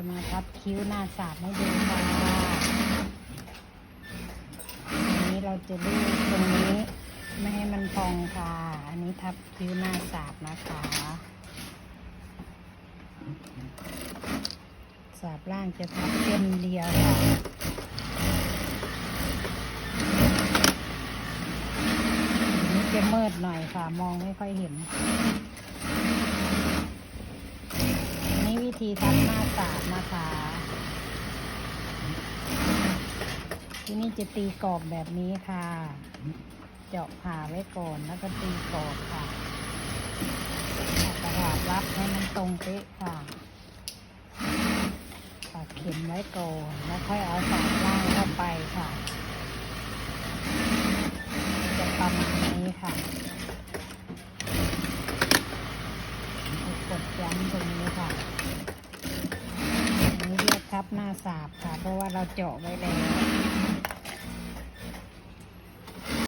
จะมาทับคิ้วหน้าสาดให้ดูค่ะอันนี้เราจะดูตรงนี้ไม่ให้มันพองค่ะ อันนี้ทับคิ้วหน้าสาดนะคะสาบล่างจะทับเส้นเดียวค่ะอันนี้จะมืดหน่อยค่ะ มองไม่ค่อยเห็น อันนี้วิ ธีทับหน้าสาดนะคะ ที่นี่จะตีกรอบแบบนี้ค่ะ เจาะผ่าไว้ก่อนแล้วก็ตีกรอบค่ะกระดาษรับให้มันตรงเป๊ะค่ะปักเข็มไว้ก่อนแล้วค่อยเอาสายล่างเข้าไปค่ะ จะประมาณนี้ค่ะกดย้ำตรงนี้ค่ะอันนี้เรียก ทับหน้าสาบค่ะ เพราะว่าเราเจาะไว้แล้ว